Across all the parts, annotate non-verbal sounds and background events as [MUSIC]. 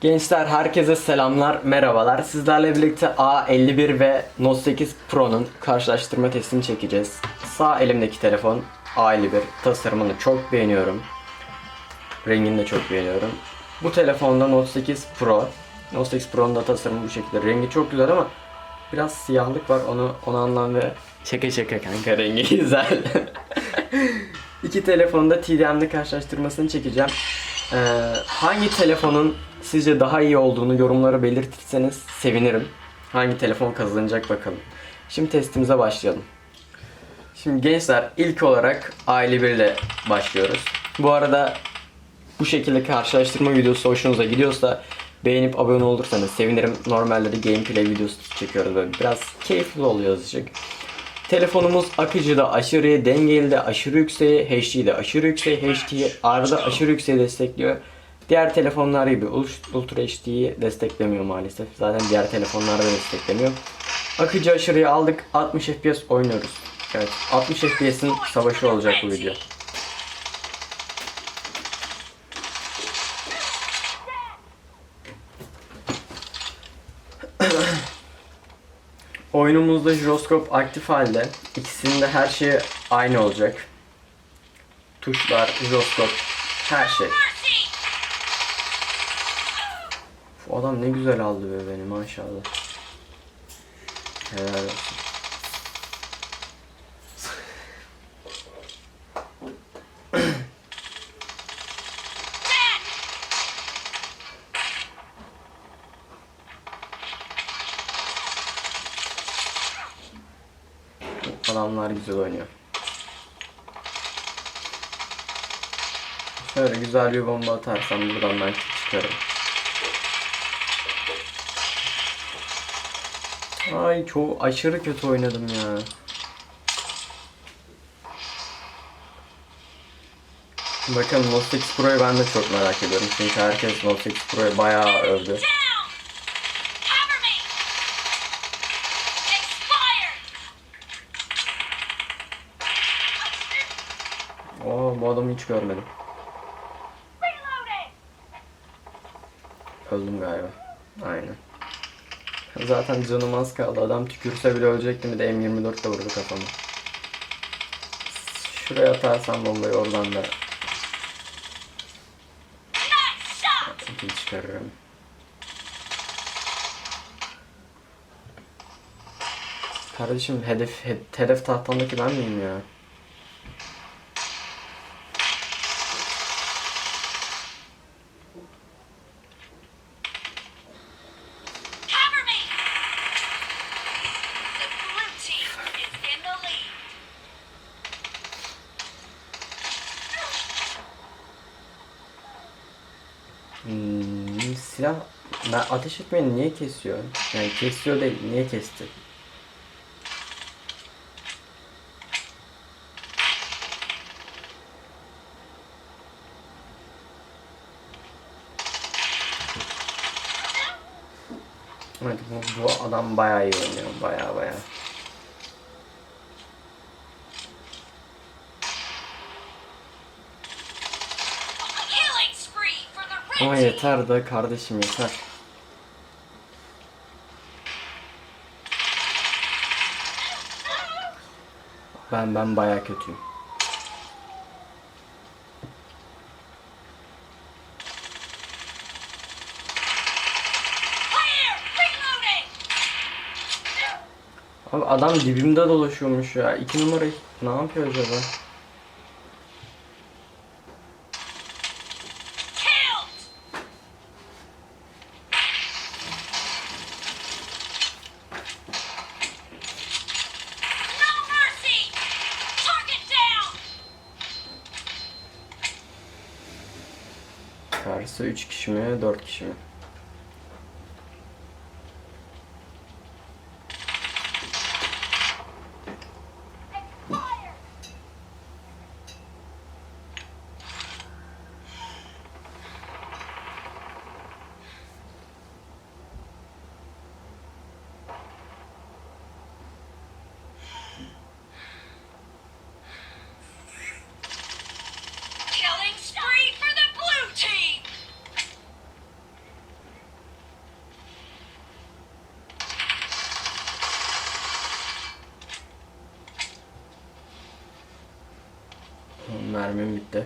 Gençler herkese selamlar, merhabalar. Sizlerle birlikte A51 ve Note 8 Pro'nun karşılaştırma testini çekeceğiz. Sağ elimdeki telefon A51. Tasarımını çok beğeniyorum. Rengini de çok beğeniyorum. Bu telefonda Note 8 Pro. Note 8 Pro'nun da tasarımı bu şekilde. Rengi çok güzel ama biraz siyahlık var. Onu onu anlam ve şaka şaka kanka rengi [LAUGHS] güzel. İki telefonda TDM'de karşılaştırmasını çekeceğim. Ee, hangi telefonun sizce daha iyi olduğunu yorumlara belirtirseniz sevinirim. Hangi telefon kazanacak bakalım. Şimdi testimize başlayalım. Şimdi gençler ilk olarak aile 1 ile başlıyoruz. Bu arada bu şekilde karşılaştırma videosu hoşunuza gidiyorsa beğenip abone olursanız sevinirim. Normalde de gameplay videosu çekiyoruz böyle biraz keyifli oluyor azıcık. Telefonumuz akıcı da aşırı, dengeli de aşırı yükseği, HD de aşırı yükseği, HD'yi arada aşırı yükseği destekliyor. Diğer telefonlar gibi Ul- Ultra HD'yi desteklemiyor maalesef. Zaten diğer telefonlar da desteklemiyor. Akıcı aşırıyı aldık. 60 FPS oynuyoruz. Evet, 60 FPS'in savaşı olacak bu video. Oyunumuzda jiroskop aktif halde. İkisinin de her şeyi aynı olacak. Tuşlar, jiroskop, her şey. Bu adam ne güzel aldı be beni maşallah. Helal olsun. Adamlar güzel oynuyor. Şöyle güzel bir bomba atarsam buradan ben çıkarım. Ay çok aşırı kötü oynadım ya. Bakın Note 8 Pro'yu ben de çok merak ediyorum. Çünkü herkes Note 8 Pro'yu bayağı övdü. Oo bu adamı hiç görmedim. Öldüm galiba. Aynen. Zaten canım az kaldı. Adam tükürse bile ölecektim. Bir de M24 de vurdu kafama. Şuraya atarsam bombayı oradan da kill çıkarırım. Kardeşim hedef he, hedef tahtandaki ben miyim ya? Ben ateş etmeyi niye kesiyor? Yani kesiyor değil, niye kesti? Evet bu, bu adam bayağı iyi oynuyor, bayağı bayağı. Ama yeter de kardeşim yeter. Ben ben bayağı kötüyüm. Abi adam dibimde dolaşıyormuş ya. İki numara ne yapıyor acaba? Karşısı 3 kişi mi 4 kişi mi? Mermim bitti.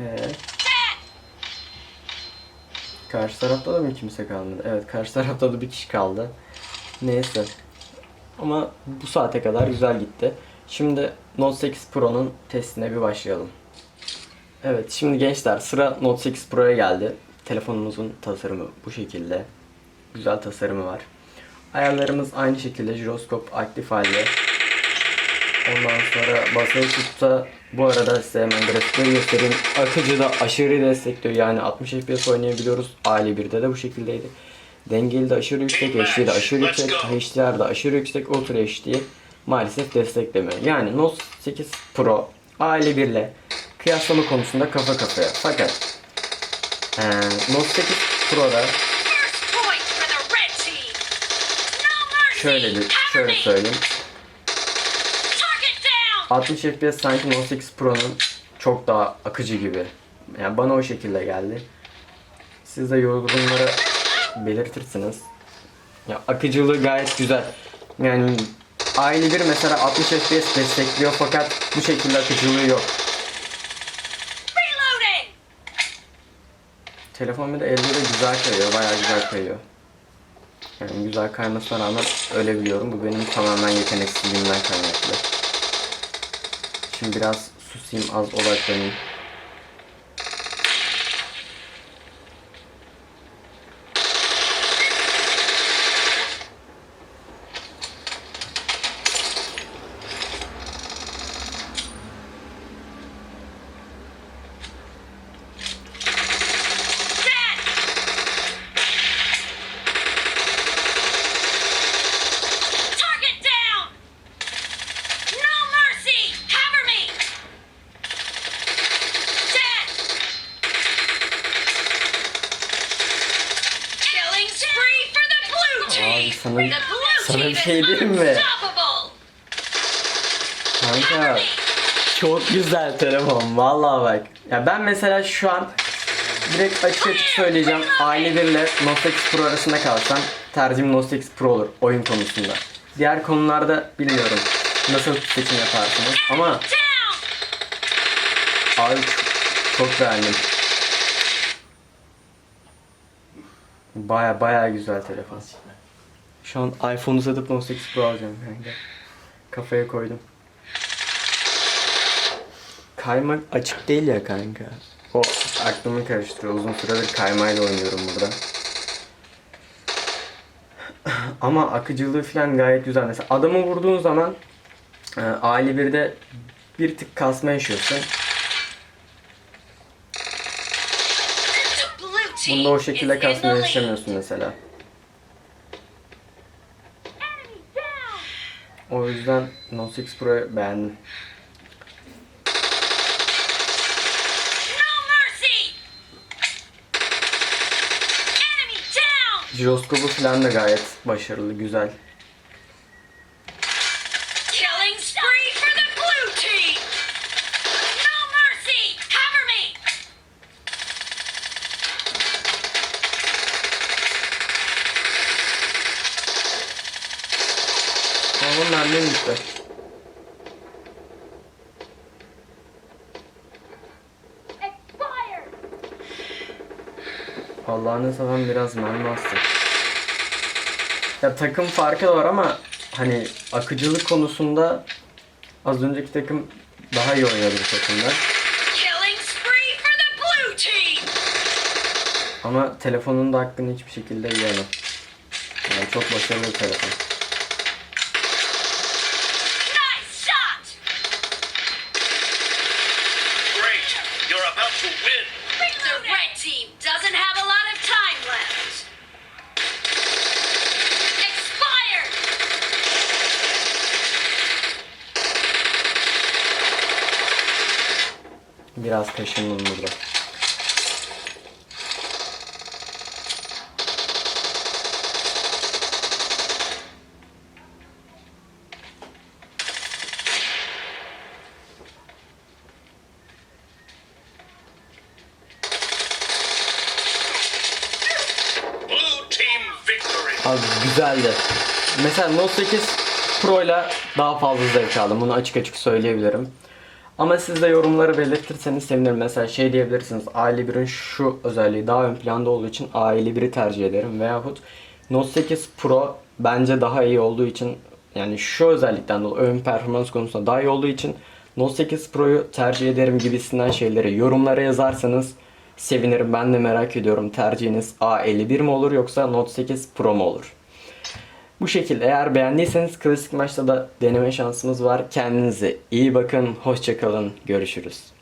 Ee, karşı tarafta da mı kimse kalmadı? Evet karşı tarafta da bir kişi kaldı. Neyse. Ama bu saate kadar güzel gitti. Şimdi Note 8 Pro'nun testine bir başlayalım. Evet şimdi gençler sıra Note 8 Pro'ya geldi. Telefonumuzun tasarımı bu şekilde. Güzel tasarımı var. Ayarlarımız aynı şekilde jiroskop aktif halde. Ondan sonra basılı tutta bu arada size hemen grafikleri göstereyim. Akıcı da aşırı destekliyor yani 60 FPS oynayabiliyoruz. A51'de de bu şekildeydi. Dengeli de aşırı yüksek, HD de aşırı yüksek, HDR de aşırı yüksek, Ultra HD maalesef desteklemiyor. Yani Note 8 Pro A51 ile kıyaslama konusunda kafa kafaya. Fakat eee Note 8 Pro'da şöyle bir şöyle söyleyeyim. Target down. 60 FPS sanki Note 8 Pro'nun çok daha akıcı gibi. Yani bana o şekilde geldi. Siz de yorumlara belirtirsiniz. Ya akıcılığı gayet güzel. Yani aile bir mesela 60 FPS destekliyor fakat bu şekilde akıcılığı yok. Reloading. Telefon bir de elde de güzel kayıyor, bayağı güzel kayıyor. Yani güzel kaymasına rağmen öyle biliyorum. Bu benim tamamen yeteneksizliğimden kaynaklı. Şimdi biraz susayım, az odaklanayım. Abi sana, bir şey diyeyim mi? Kanka çok güzel telefon vallahi bak. Ya ben mesela şu an direkt açık açık söyleyeceğim. Aile 1 ile Note 8 Pro arasında kalsam tercihim Note 8 Pro olur oyun konusunda. Diğer konularda bilmiyorum nasıl seçim yaparsınız ama abi çok beğendim. Baya baya güzel telefon. Şu an iPhone'u satıp Note 8 Pro alacağım kanka. Kafaya koydum. Kaymak açık değil ya kanka. O aklımı karıştırıyor. Uzun süredir kaymayla oynuyorum burada. Ama akıcılığı falan gayet güzel. Mesela adamı vurduğun zaman e, aile 1'de bir tık kasma yaşıyorsun. Bunda o şekilde kasma yaşamıyorsun mesela. O yüzden Note 8 Pro'yu beğendim. Jiroskopu falan da gayet başarılı, güzel. Bitti. Expired. Allah'ını seven biraz mermi astı. Ya takım farkı da var ama hani akıcılık konusunda az önceki takım daha iyi oynadı bu takımda. Ama telefonun da hakkını hiçbir şekilde yiyemem. Yani çok başarılı bir telefon. Biraz kaşındım burada. Abi güzeldi. Mesela Note 8 Pro ile daha fazla zevk aldım. Bunu açık açık söyleyebilirim. Ama siz de yorumları belirtirseniz sevinirim. Mesela şey diyebilirsiniz. A51'in şu özelliği daha ön planda olduğu için A51'i tercih ederim. Veyahut Note 8 Pro bence daha iyi olduğu için yani şu özellikten dolayı ön performans konusunda daha iyi olduğu için Note 8 Pro'yu tercih ederim gibisinden şeyleri yorumlara yazarsanız sevinirim. Ben de merak ediyorum. Tercihiniz A51 mi olur yoksa Note 8 Pro mu olur? Bu şekilde eğer beğendiyseniz klasik maçta da deneme şansımız var. Kendinize iyi bakın. Hoşçakalın. Görüşürüz.